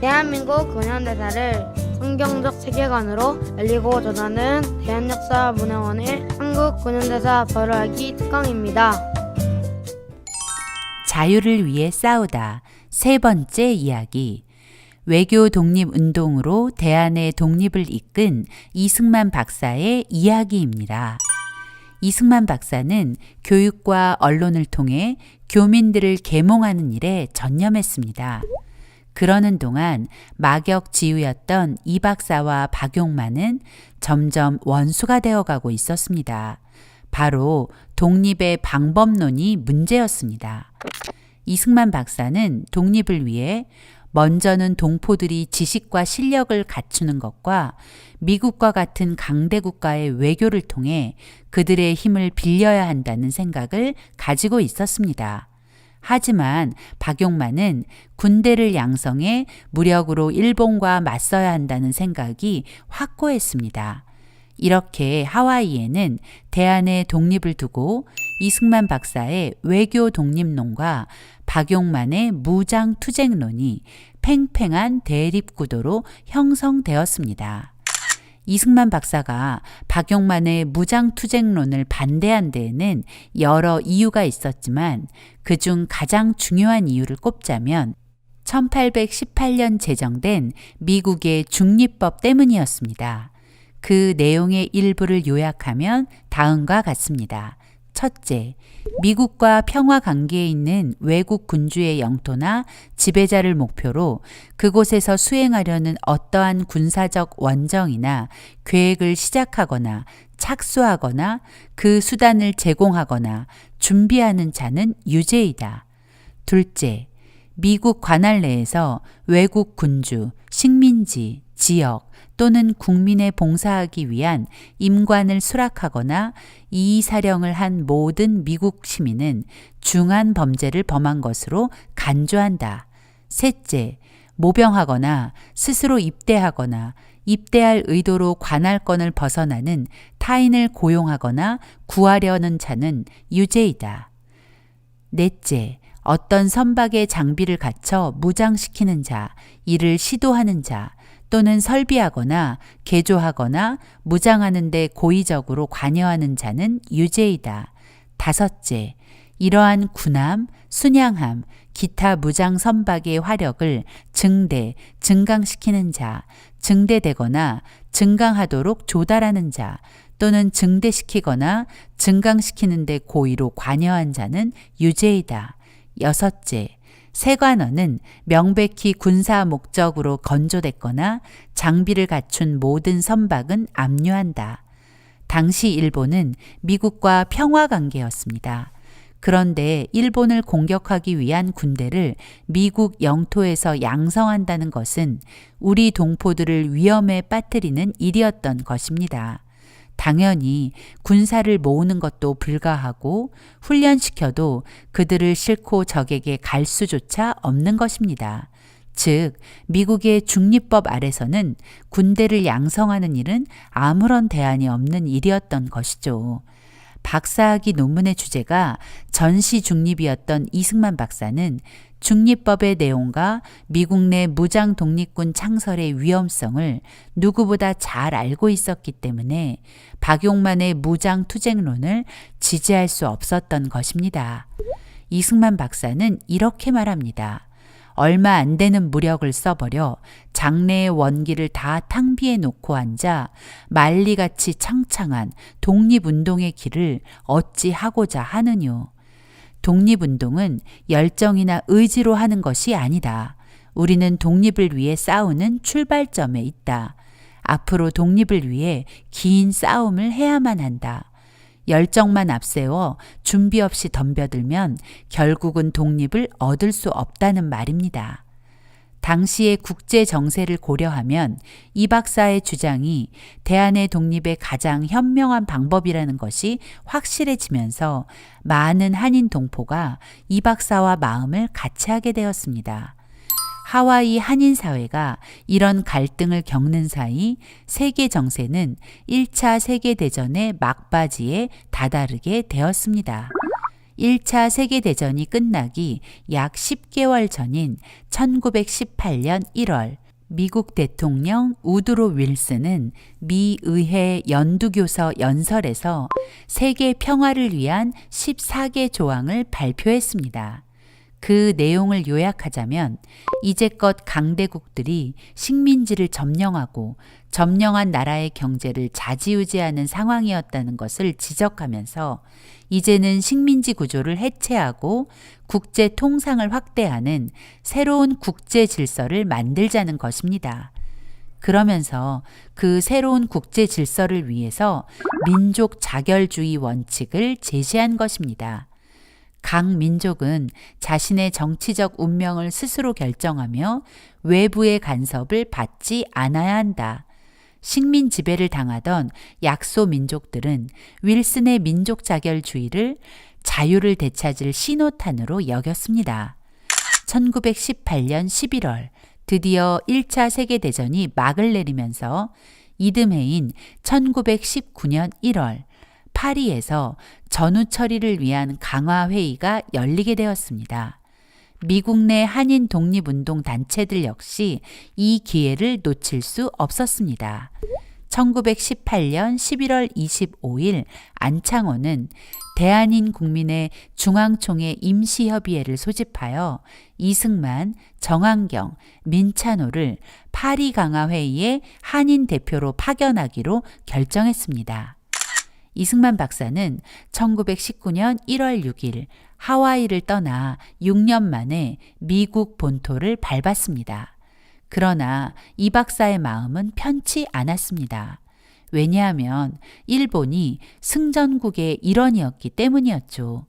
대한민국 근현대사를 성경적 세계관으로 알리고 전하는 대한역사문화원의 한국 근현대사 발화하기 특강입니다. 자유를 위해 싸우다. 세 번째 이야기. 외교 독립 운동으로 대한의 독립을 이끈 이승만 박사의 이야기입니다. 이승만 박사는 교육과 언론을 통해 교민들을 계몽하는 일에 전념했습니다. 그러는 동안 막역지우였던 이 박사와 박용만은 점점 원수가 되어가고 있었습니다. 바로 독립의 방법론이 문제였습니다. 이승만 박사는 독립을 위해 먼저는 동포들이 지식과 실력을 갖추는 것과 미국과 같은 강대 국가의 외교를 통해 그들의 힘을 빌려야 한다는 생각을 가지고 있었습니다. 하지만 박용만은 군대를 양성해 무력으로 일본과 맞서야 한다는 생각이 확고했습니다. 이렇게 하와이에는 대한의 독립을 두고 이승만 박사의 외교 독립론과 박용만의 무장 투쟁론이 팽팽한 대립 구도로 형성되었습니다. 이승만 박사가 박용만의 무장 투쟁론을 반대한 데에는 여러 이유가 있었지만 그중 가장 중요한 이유를 꼽자면 1818년 제정된 미국의 중립법 때문이었습니다. 그 내용의 일부를 요약하면 다음과 같습니다. 첫째, 미국과 평화 관계에 있는 외국 군주의 영토나 지배자를 목표로 그곳에서 수행하려는 어떠한 군사적 원정이나 계획을 시작하거나 착수하거나 그 수단을 제공하거나 준비하는 자는 유죄이다. 둘째, 미국 관할 내에서 외국 군주, 식민지, 지역 또는 국민에 봉사하기 위한 임관을 수락하거나 이의사령을 한 모든 미국 시민은 중한 범죄를 범한 것으로 간주한다. 셋째, 모병하거나 스스로 입대하거나 입대할 의도로 관할권을 벗어나는 타인을 고용하거나 구하려는 자는 유죄이다. 넷째, 어떤 선박의 장비를 갖춰 무장시키는 자, 이를 시도하는 자, 또는 설비하거나 개조하거나 무장하는 데 고의적으로 관여하는 자는 유죄이다. 다섯째, 이러한 군함, 순양함, 기타 무장 선박의 화력을 증대, 증강시키는 자, 증대되거나 증강하도록 조달하는 자, 또는 증대시키거나 증강시키는 데 고의로 관여한 자는 유죄이다. 여섯째, 세관원은 명백히 군사 목적으로 건조됐거나 장비를 갖춘 모든 선박은 압류한다. 당시 일본은 미국과 평화 관계였습니다. 그런데 일본을 공격하기 위한 군대를 미국 영토에서 양성한다는 것은 우리 동포들을 위험에 빠뜨리는 일이었던 것입니다. 당연히 군사를 모으는 것도 불가하고 훈련시켜도 그들을 싣고 적에게 갈 수조차 없는 것입니다. 즉, 미국의 중립법 아래서는 군대를 양성하는 일은 아무런 대안이 없는 일이었던 것이죠. 박사학위 논문의 주제가 전시 중립이었던 이승만 박사는 중립법의 내용과 미국 내 무장 독립군 창설의 위험성을 누구보다 잘 알고 있었기 때문에 박용만의 무장 투쟁론을 지지할 수 없었던 것입니다. 이승만 박사는 이렇게 말합니다. 얼마 안 되는 무력을 써버려 장래의 원기를 다 탕비해 놓고 앉아 만리같이 창창한 독립운동의 길을 어찌 하고자 하느뇨. 독립운동은 열정이나 의지로 하는 것이 아니다. 우리는 독립을 위해 싸우는 출발점에 있다. 앞으로 독립을 위해 긴 싸움을 해야만 한다. 열정만 앞세워 준비 없이 덤벼들면 결국은 독립을 얻을 수 없다는 말입니다. 당시의 국제 정세를 고려하면 이 박사의 주장이 대한의 독립의 가장 현명한 방법이라는 것이 확실해지면서 많은 한인 동포가 이 박사와 마음을 같이 하게 되었습니다. 하와이 한인 사회가 이런 갈등을 겪는 사이 세계 정세는 1차 세계 대전의 막바지에 다다르게 되었습니다. 1차 세계대전이 끝나기 약 10개월 전인 1918년 1월 미국 대통령 우드로 윌슨은 미 의회 연두교서 연설에서 세계 평화를 위한 14개 조항을 발표했습니다. 그 내용을 요약하자면 이제껏 강대국들이 식민지를 점령하고 점령한 나라의 경제를 자지우지하는 상황이었다는 것을 지적하면서 이제는 식민지 구조를 해체하고 국제 통상을 확대하는 새로운 국제 질서를 만들자는 것입니다. 그러면서 그 새로운 국제 질서를 위해서 민족 자결주의 원칙을 제시한 것입니다. 각 민족은 자신의 정치적 운명을 스스로 결정하며 외부의 간섭을 받지 않아야 한다. 식민 지배를 당하던 약소 민족들은 윌슨의 민족 자결주의를 자유를 되찾을 신호탄으로 여겼습니다. 1918년 11월 드디어 1차 세계대전이 막을 내리면서 이듬해인 1919년 1월 파리에서 전후 처리를 위한 강화 회의가 열리게 되었습니다. 미국 내 한인 독립운동 단체들 역시 이 기회를 놓칠 수 없었습니다. 1918년 11월 25일 안창호는 대한인 국민의 중앙총회 임시협의회를 소집하여 이승만, 정한경, 민찬호를 파리 강화회의에 한인 대표로 파견하기로 결정했습니다. 이승만 박사는 1919년 1월 6일 하와이를 떠나 6년 만에 미국 본토를 밟았습니다. 그러나 이 박사의 마음은 편치 않았습니다. 왜냐하면 일본이 승전국의 일원이었기 때문이었죠.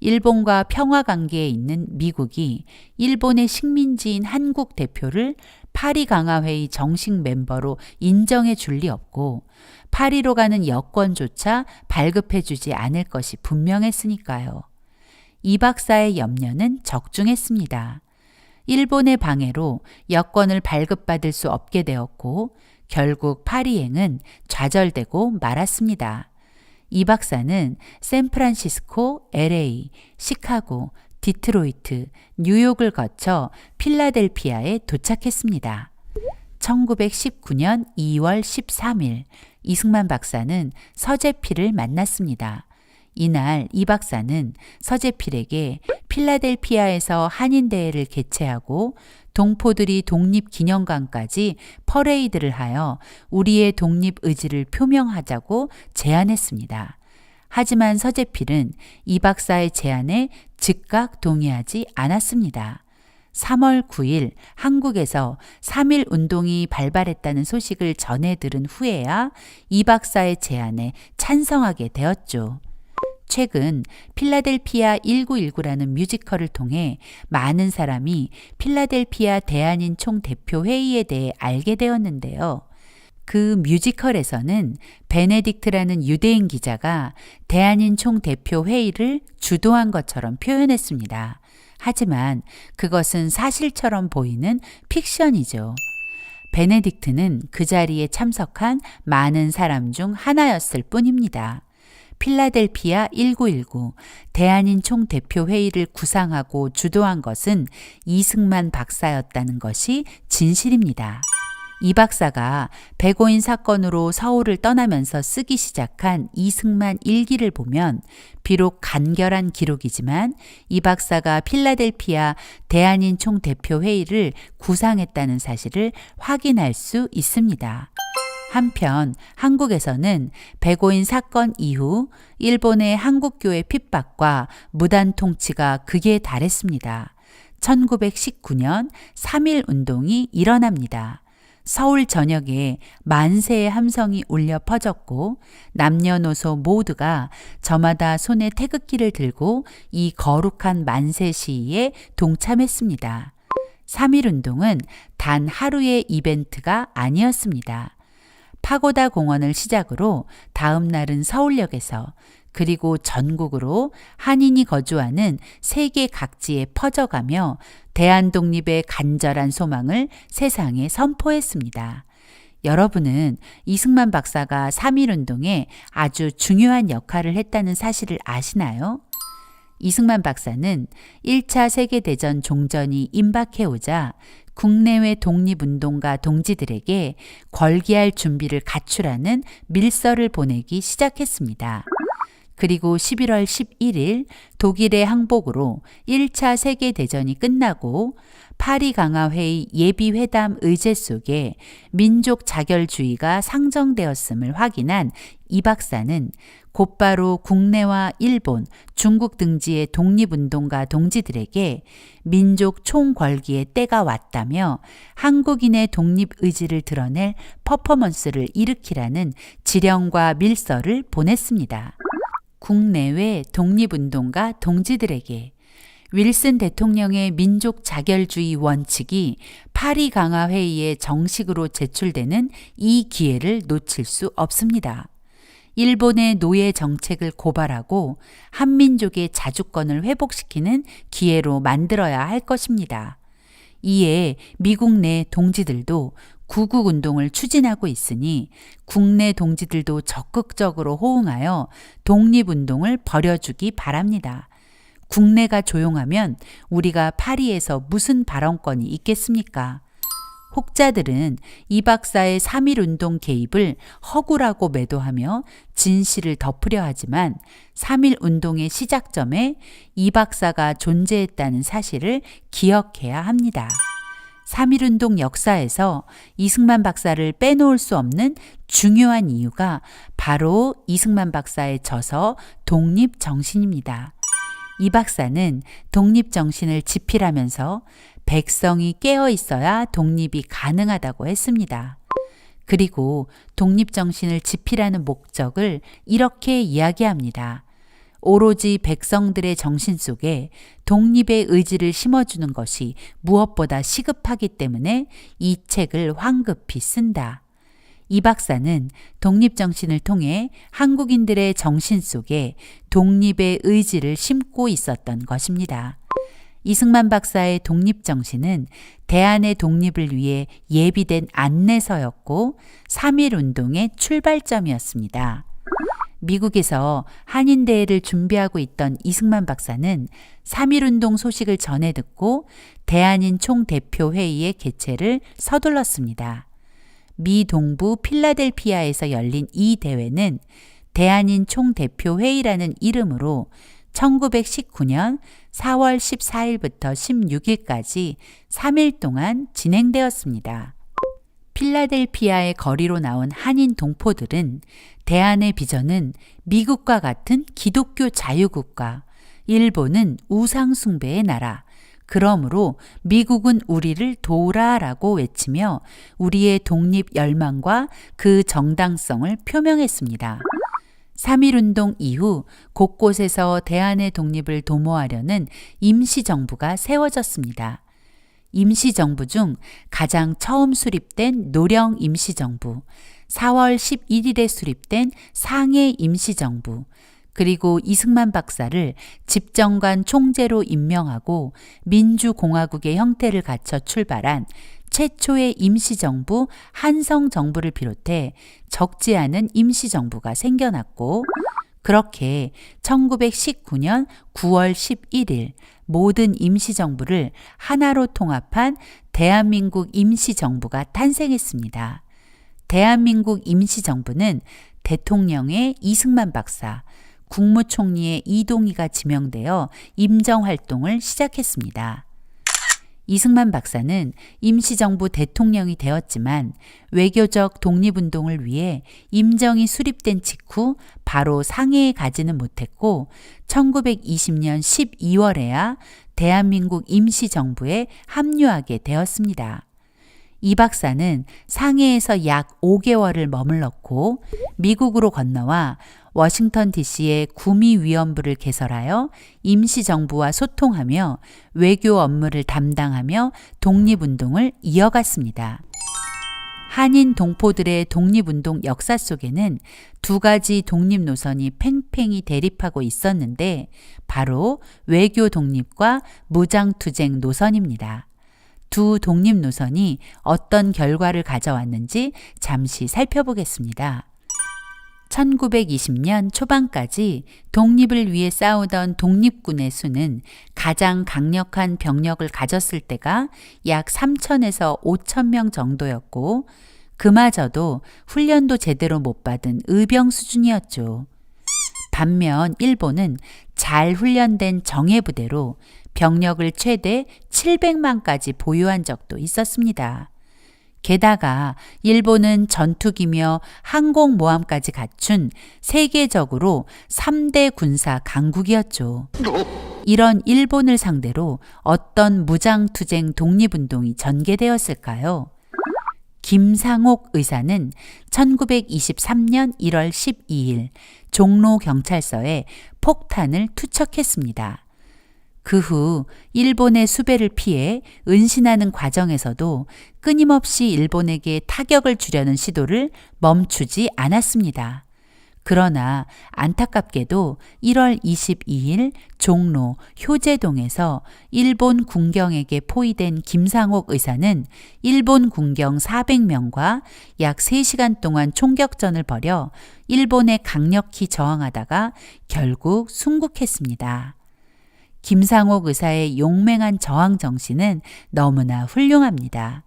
일본과 평화 관계에 있는 미국이 일본의 식민지인 한국 대표를 파리 강화회의 정식 멤버로 인정해 줄 리 없고 파리로 가는 여권조차 발급해 주지 않을 것이 분명했으니까요. 이 박사의 염려는 적중했습니다. 일본의 방해로 여권을 발급받을 수 없게 되었고 결국 파리행은 좌절되고 말았습니다. 이 박사는 샌프란시스코, LA, 시카고, 디트로이트, 뉴욕을 거쳐 필라델피아에 도착했습니다. 1919년 2월 13일 이승만 박사는 서재필을 만났습니다. 이날 이 박사는 서재필에게 필라델피아에서 한인대회를 개최하고 동포들이 독립기념관까지 퍼레이드를 하여 우리의 독립 의지를 표명하자고 제안했습니다. 하지만 서재필은 이 박사의 제안에 즉각 동의하지 않았습니다. 3월 9일 한국에서 3.1 운동이 발발했다는 소식을 전해 들은 후에야 이 박사의 제안에 찬성하게 되었죠. 최근 필라델피아 1919라는 뮤지컬을 통해 많은 사람이 필라델피아 대한인 총대표 회의에 대해 알게 되었는데요. 그 뮤지컬에서는 베네딕트라는 유대인 기자가 대한인 총대표 회의를 주도한 것처럼 표현했습니다. 하지만 그것은 사실처럼 보이는 픽션이죠. 베네딕트는 그 자리에 참석한 많은 사람 중 하나였을 뿐입니다. 필라델피아 1919 대한인 총대표 회의를 구상하고 주도한 것은 이승만 박사였다는 것이 진실입니다. 이 박사가 백오인 사건으로 서울을 떠나면서 쓰기 시작한 이승만 일기를 보면 비록 간결한 기록이지만 이 박사가 필라델피아 대한인 총대표 회의를 구상했다는 사실을 확인할 수 있습니다. 한편 한국에서는 백오인 사건 이후 일본의 한국교회 핍박과 무단 통치가 극에 달했습니다. 1919년 3.1 운동이 일어납니다. 서울 전역에 만세의 함성이 울려 퍼졌고 남녀노소 모두가 저마다 손에 태극기를 들고 이 거룩한 만세 시위에 동참했습니다. 3.1 운동은 단 하루의 이벤트가 아니었습니다. 파고다 공원을 시작으로 다음 날은 서울역에서 그리고 전국으로 한인이 거주하는 세계 각지에 퍼져가며 대한 독립의 간절한 소망을 세상에 선포했습니다. 여러분은 이승만 박사가 3.1 운동에 아주 중요한 역할을 했다는 사실을 아시나요? 이승만 박사는 1차 세계대전 종전이 임박해오자 국내외 독립운동가 동지들에게 걸기할 준비를 갖추라는 밀서를 보내기 시작했습니다. 그리고 11월 11일 독일의 항복으로 1차 세계대전이 끝나고 파리 강화회의 예비회담 의제 속에 민족 자결주의가 상정되었음을 확인한 이 박사는 곧바로 국내와 일본, 중국 등지의 독립운동가 동지들에게 민족 총궐기의 때가 왔다며 한국인의 독립 의지를 드러낼 퍼포먼스를 일으키라는 지령과 밀서를 보냈습니다. 국내외 독립운동가 동지들에게 윌슨 대통령의 민족 자결주의 원칙이 파리 강화 회의에 정식으로 제출되는 이 기회를 놓칠 수 없습니다. 일본의 노예 정책을 고발하고 한민족의 자주권을 회복시키는 기회로 만들어야 할 것입니다. 이에 미국 내 동지들도 구국 운동을 추진하고 있으니 국내 동지들도 적극적으로 호응하여 독립운동을 벌여주기 바랍니다. 국내가 조용하면 우리가 파리에서 무슨 발언권이 있겠습니까? 혹자들은 이 박사의 3.1운동 개입을 허구라고 매도하며 진실을 덮으려 하지만 3.1운동의 시작점에 이 박사가 존재했다는 사실을 기억해야 합니다. 3.1운동 역사에서 이승만 박사를 빼놓을 수 없는 중요한 이유가 바로 이승만 박사의 저서 독립정신입니다. 이 박사는 독립정신을 지필하면서 백성이 깨어 있어야 독립이 가능하다고 했습니다. 그리고 독립정신을 지필하는 목적을 이렇게 이야기합니다. 오로지 백성들의 정신 속에 독립의 의지를 심어주는 것이 무엇보다 시급하기 때문에 이 책을 황급히 쓴다. 이 박사는 독립정신을 통해 한국인들의 정신 속에 독립의 의지를 심고 있었던 것입니다. 이승만 박사의 독립정신은 대한의 독립을 위해 예비된 안내서였고 3.1운동의 출발점이었습니다. 미국에서 한인대회를 준비하고 있던 이승만 박사는 3.1운동 소식을 전해 듣고 대한인 총대표회의의 개최를 서둘렀습니다. 미 동부 필라델피아에서 열린 이 대회는 대한인 총대표회의라는 이름으로 1919년 4월 14일부터 16일까지 3일 동안 진행되었습니다. 필라델피아의 거리로 나온 한인 동포들은 대한의 비전은 미국과 같은 기독교 자유국가, 일본은 우상숭배의 나라, 그러므로 미국은 우리를 도우라 라고 외치며 우리의 독립 열망과 그 정당성을 표명했습니다. 3.1운동 이후 곳곳에서 대한의 독립을 도모하려는 임시정부가 세워졌습니다. 임시정부 중 가장 처음 수립된 노령 임시정부, 4월 11일에 수립된 상해 임시정부, 그리고 이승만 박사를 집정관 총재로 임명하고 민주공화국의 형태를 갖춰 출발한 최초의 임시정부 한성정부를 비롯해 적지 않은 임시정부가 생겨났고 그렇게 1919년 9월 11일 모든 임시정부를 하나로 통합한 대한민국 임시정부가 탄생했습니다. 대한민국 임시정부는 대통령의 이승만 박사, 국무총리의 이동희가 지명되어 임정활동을 시작했습니다. 이승만 박사는 임시정부 대통령이 되었지만 외교적 독립운동을 위해 임정이 수립된 직후 바로 상해에 가지는 못했고 1920년 12월에야 대한민국 임시정부에 합류하게 되었습니다. 이 박사는 상해에서 약 5개월을 머물렀고 미국으로 건너와 워싱턴 DC의 구미위원부를 개설하여 임시정부와 소통하며 외교 업무를 담당하며 독립운동을 이어갔습니다. 한인 동포들의 독립운동 역사 속에는 두 가지 독립 노선이 팽팽히 대립하고 있었는데 바로 외교 독립과 무장투쟁 노선입니다. 두 독립 노선이 어떤 결과를 가져왔는지 잠시 살펴보겠습니다. 1920년 초반까지 독립을 위해 싸우던 독립군의 수는 가장 강력한 병력을 가졌을 때가 약 3천에서 5천 명 정도였고, 그마저도 훈련도 제대로 못 받은 의병 수준이었죠. 반면 일본은 잘 훈련된 정예부대로 병력을 최대 700만까지 보유한 적도 있었습니다. 게다가 일본은 전투기며 항공모함까지 갖춘 세계적으로 3대 군사 강국이었죠. 이런 일본을 상대로 어떤 무장투쟁 독립운동이 전개되었을까요? 김상옥 의사는 1923년 1월 12일 종로 경찰서에 폭탄을 투척했습니다. 그 후 일본의 수배를 피해 은신하는 과정에서도 끊임없이 일본에게 타격을 주려는 시도를 멈추지 않았습니다. 그러나 안타깝게도 1월 22일 종로 효제동에서 일본 군경에게 포위된 김상옥 의사는 일본 군경 400명과 약 3시간 동안 총격전을 벌여 일본에 강력히 저항하다가 결국 순국했습니다. 김상옥 의사의 용맹한 저항 정신은 너무나 훌륭합니다.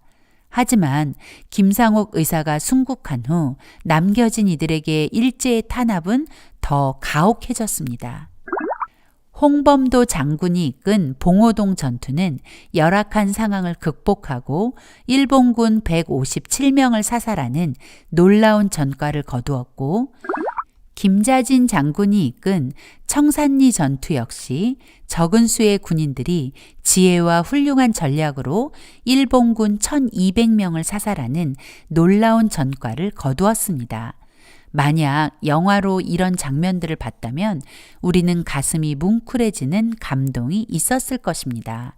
하지만 김상옥 의사가 순국한 후 남겨진 이들에게 일제의 탄압은 더 가혹해졌습니다. 홍범도 장군이 이끈 봉오동 전투는 열악한 상황을 극복하고 일본군 157명을 사살하는 놀라운 전과를 거두었고 김자진 장군이 이끈 청산리 전투 역시 적은 수의 군인들이 지혜와 훌륭한 전략으로 일본군 1200명을 사살하는 놀라운 전과를 거두었습니다. 만약 영화로 이런 장면들을 봤다면 우리는 가슴이 뭉클해지는 감동이 있었을 것입니다.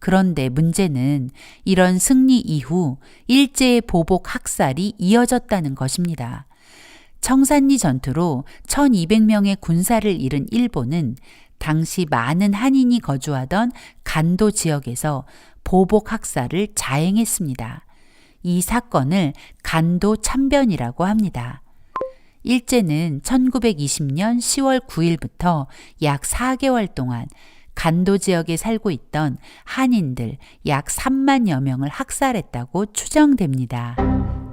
그런데 문제는 이런 승리 이후 일제의 보복 학살이 이어졌다는 것입니다. 청산리 전투로 1200명의 군사를 잃은 일본은 당시 많은 한인이 거주하던 간도 지역에서 보복 학살을 자행했습니다. 이 사건을 간도 참변이라고 합니다. 일제는 1920년 10월 9일부터 약 4개월 동안 간도 지역에 살고 있던 한인들 약 3만여 명을 학살했다고 추정됩니다.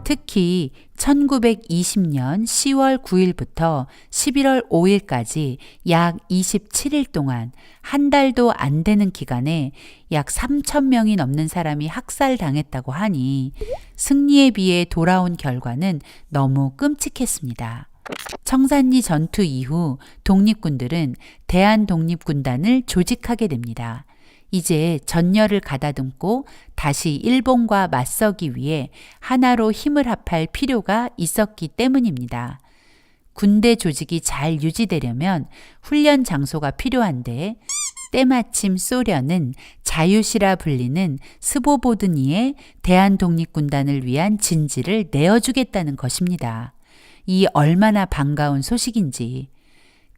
특히 1920년 10월 9일부터 11월 5일까지 약 27일 동안 한 달도 안 되는 기간에 약 3천 명이 넘는 사람이 학살당했다고 하니 승리에 비해 돌아온 결과는 너무 끔찍했습니다. 청산리 전투 이후 독립군들은 대한독립군단을 조직하게 됩니다. 이제 전열을 가다듬고 다시 일본과 맞서기 위해 하나로 힘을 합할 필요가 있었기 때문입니다. 군대 조직이 잘 유지되려면 훈련 장소가 필요한데 때마침 소련은 자유시라 불리는 스보보드니에 대한독립군단을 위한 진지를 내어주겠다는 것입니다. 이 얼마나 반가운 소식인지.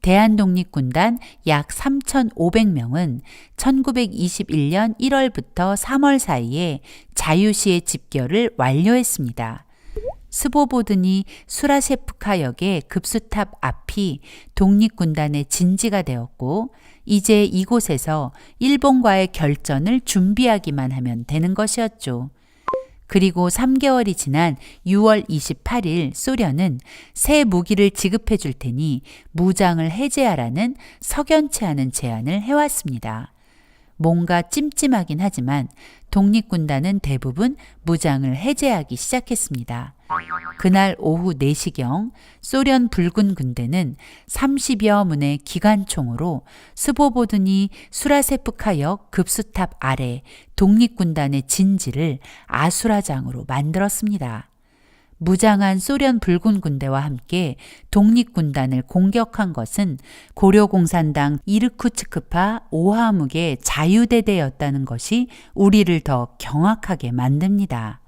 대한독립군단 약 3,500명은 1921년 1월부터 3월 사이에 자유시의 집결을 완료했습니다. 스보보드니 수라셰프카역의 급수탑 앞이 독립군단의 진지가 되었고, 이제 이곳에서 일본과의 결전을 준비하기만 하면 되는 것이었죠. 그리고 3개월이 지난 6월 28일 소련은 새 무기를 지급해 줄 테니 무장을 해제하라는 석연치 않은 제안을 해왔습니다. 뭔가 찜찜하긴 하지만 독립군단은 대부분 무장을 해제하기 시작했습니다. 그날 오후 4시경 소련 붉은 군대는 30여 문의 기관총으로 스보보드니 수라세프카역 급수탑 아래 독립군단의 진지를 아수라장으로 만들었습니다. 무장한 소련 붉은 군대와 함께 독립군단을 공격한 것은 고려공산당 이르쿠츠크파 오하묵의 자유대대였다는 것이 우리를 더 경악하게 만듭니다.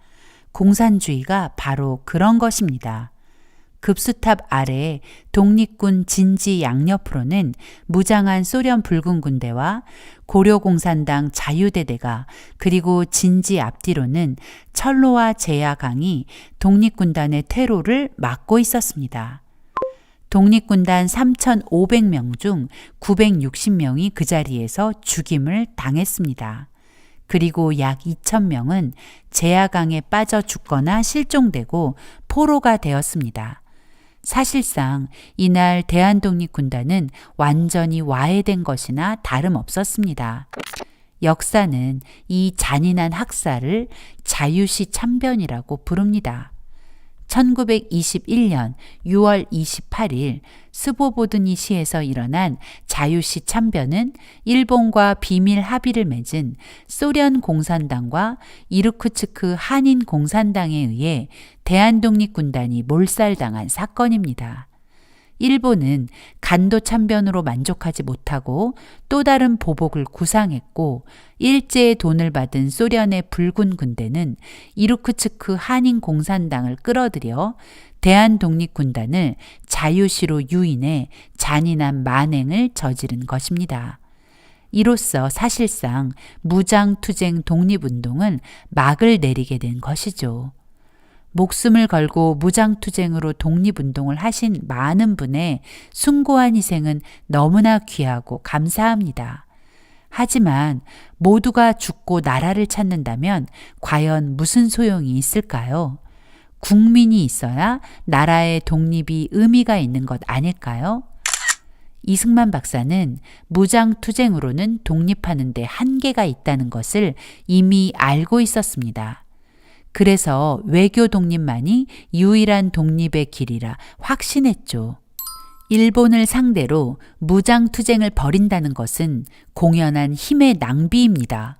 공산주의가 바로 그런 것입니다. 급수탑 아래 독립군 진지 양옆으로는 무장한 소련 붉은 군대와 고려공산당 자유대대가 그리고 진지 앞뒤로는 철로와 제야강이 독립군단의 퇴로를 막고 있었습니다. 독립군단 3,500명 중 960명이 그 자리에서 죽임을 당했습니다. 그리고 약 2,000명은 제야강에 빠져 죽거나 실종되고 포로가 되었습니다. 사실상 이날 대한독립군단은 완전히 와해된 것이나 다름없었습니다. 역사는 이 잔인한 학살을 자유시 참변이라고 부릅니다. 1921년 6월 28일 스보보드니 시에서 일어난 자유시 참변은 일본과 비밀 합의를 맺은 소련 공산당과 이르쿠츠크 한인 공산당에 의해 대한독립군단이 몰살당한 사건입니다. 일본은 간도 참변으로 만족하지 못하고 또 다른 보복을 구상했고 일제의 돈을 받은 소련의 붉은 군대는 이루크츠크 한인 공산당을 끌어들여 대한 독립군단을 자유시로 유인해 잔인한 만행을 저지른 것입니다. 이로써 사실상 무장투쟁 독립운동은 막을 내리게 된 것이죠. 목숨을 걸고 무장투쟁으로 독립운동을 하신 많은 분의 숭고한 희생은 너무나 귀하고 감사합니다. 하지만 모두가 죽고 나라를 찾는다면 과연 무슨 소용이 있을까요? 국민이 있어야 나라의 독립이 의미가 있는 것 아닐까요? 이승만 박사는 무장투쟁으로는 독립하는데 한계가 있다는 것을 이미 알고 있었습니다. 그래서 외교 독립만이 유일한 독립의 길이라 확신했죠. 일본을 상대로 무장투쟁을 벌인다는 것은 공연한 힘의 낭비입니다.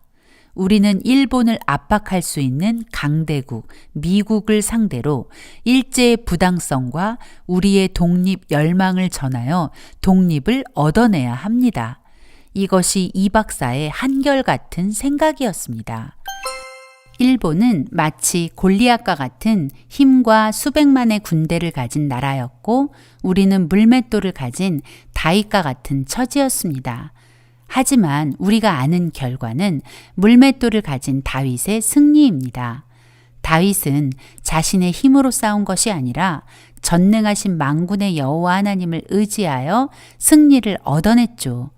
우리는 일본을 압박할 수 있는 강대국, 미국을 상대로 일제의 부당성과 우리의 독립 열망을 전하여 독립을 얻어내야 합니다. 이것이 이 박사의 한결같은 생각이었습니다. 일본은 마치 골리앗과 같은 힘과 수백만의 군대를 가진 나라였고 우리는 물맷돌을 가진 다윗과 같은 처지였습니다. 하지만 우리가 아는 결과는 물맷돌을 가진 다윗의 승리입니다. 다윗은 자신의 힘으로 싸운 것이 아니라 전능하신 망군의 여호와 하나님을 의지하여 승리를 얻어냈죠.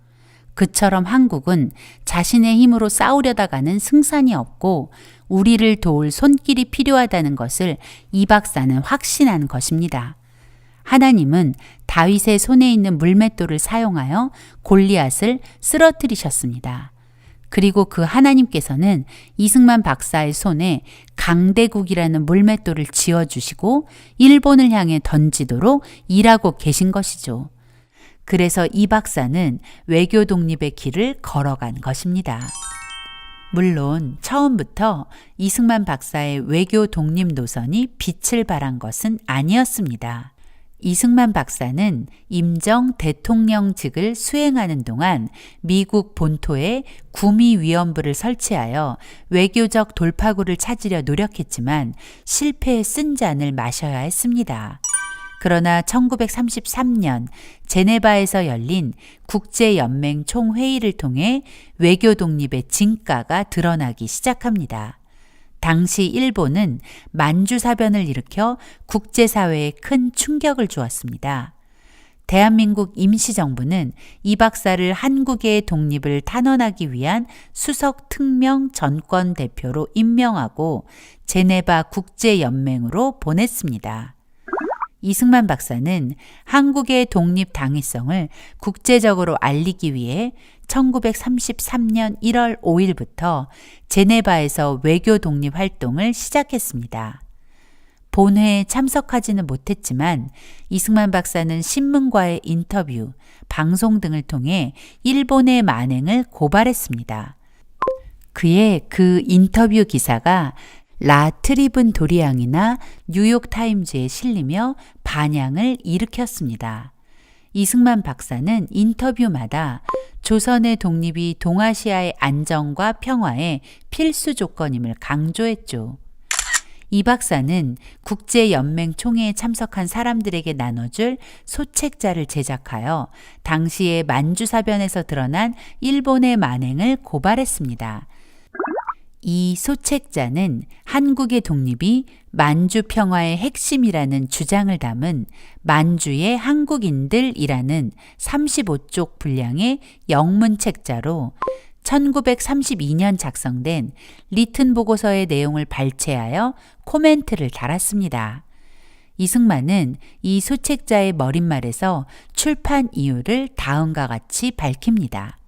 그처럼 한국은 자신의 힘으로 싸우려다가는 승산이 없고 우리를 도울 손길이 필요하다는 것을 이 박사는 확신한 것입니다. 하나님은 다윗의 손에 있는 물맷돌을 사용하여 골리앗을 쓰러뜨리셨습니다. 그리고 그 하나님께서는 이승만 박사의 손에 강대국이라는 물맷돌을 지어주시고 일본을 향해 던지도록 일하고 계신 것이죠. 그래서 이 박사는 외교 독립의 길을 걸어간 것입니다. 물론 처음부터 이승만 박사의 외교 독립 노선이 빛을 발한 것은 아니었습니다. 이승만 박사는 임정 대통령직을 수행하는 동안 미국 본토에 구미위원부를 설치하여 외교적 돌파구를 찾으려 노력했지만 실패의 쓴 잔을 마셔야 했습니다. 그러나 1933년 제네바에서 열린 국제연맹 총회의를 통해 외교 독립의 진가가 드러나기 시작합니다. 당시 일본은 만주사변을 일으켜 국제사회에 큰 충격을 주었습니다. 대한민국 임시정부는 이 박사를 한국의 독립을 탄원하기 위한 수석 특명 전권 대표로 임명하고 제네바 국제연맹으로 보냈습니다. 이승만 박사는 한국의 독립 당위성을 국제적으로 알리기 위해 1933년 1월 5일부터 제네바에서 외교 독립 활동을 시작했습니다. 본회에 참석하지는 못했지만 이승만 박사는 신문과의 인터뷰, 방송 등을 통해 일본의 만행을 고발했습니다. 그의 그 인터뷰 기사가 라 트리븐 도리앙이나 뉴욕 타임즈에 실리며 반향을 일으켰습니다. 이승만 박사는 인터뷰마다 조선의 독립이 동아시아의 안정과 평화의 필수 조건임을 강조했죠. 이 박사는 국제연맹 총회에 참석한 사람들에게 나눠줄 소책자를 제작하여 당시의 만주사변에서 드러난 일본의 만행을 고발했습니다. 이 소책자는 한국의 독립이 만주 평화의 핵심이라는 주장을 담은 만주의 한국인들이라는 35쪽 분량의 영문 책자로 1932년 작성된 리튼 보고서의 내용을 발췌하여 코멘트를 달았습니다. 이승만은 이 소책자의 머릿말에서 출판 이유를 다음과 같이 밝힙니다.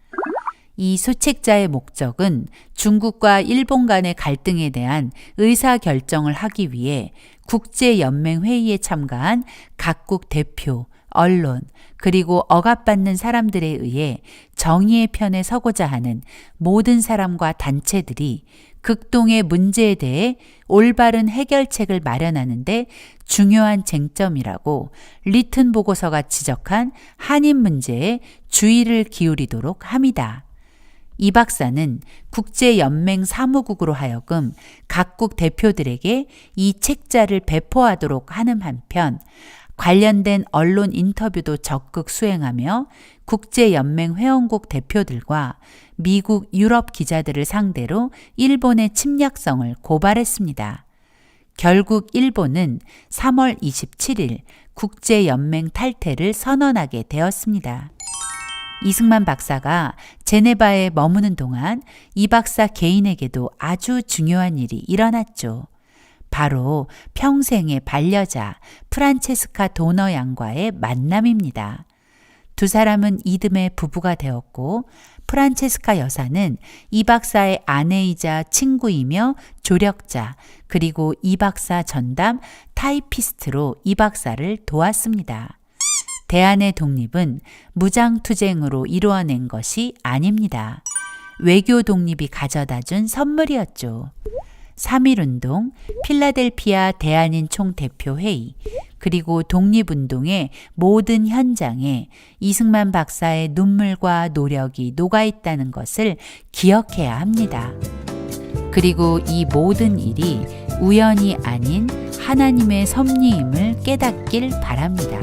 이 소책자의 목적은 중국과 일본 간의 갈등에 대한 의사 결정을 하기 위해 국제연맹 회의에 참가한 각국 대표, 언론, 그리고 억압받는 사람들에 의해 정의의 편에 서고자 하는 모든 사람과 단체들이 극동의 문제에 대해 올바른 해결책을 마련하는데 중요한 쟁점이라고 리튼 보고서가 지적한 한인 문제에 주의를 기울이도록 합니다. 이 박사는 국제연맹 사무국으로 하여금 각국 대표들에게 이 책자를 배포하도록 하는 한편 관련된 언론 인터뷰도 적극 수행하며 국제연맹 회원국 대표들과 미국, 유럽 기자들을 상대로 일본의 침략성을 고발했습니다. 결국 일본은 3월 27일 국제연맹 탈퇴를 선언하게 되었습니다. 이승만 박사가 제네바에 머무는 동안 이 박사 개인에게도 아주 중요한 일이 일어났죠. 바로 평생의 반려자 프란체스카 도너 양과의 만남입니다. 두 사람은 이듬해 부부가 되었고 프란체스카 여사는 이 박사의 아내이자 친구이며 조력자 그리고 이 박사 전담 타이피스트로 이 박사를 도왔습니다. 대한의 독립은 무장투쟁으로 이루어낸 것이 아닙니다. 외교 독립이 가져다 준 선물이었죠. 3.1운동, 필라델피아 대한인 총대표회의, 그리고 독립운동의 모든 현장에 이승만 박사의 눈물과 노력이 녹아있다는 것을 기억해야 합니다. 그리고 이 모든 일이 우연이 아닌 하나님의 섭리임을 깨닫길 바랍니다.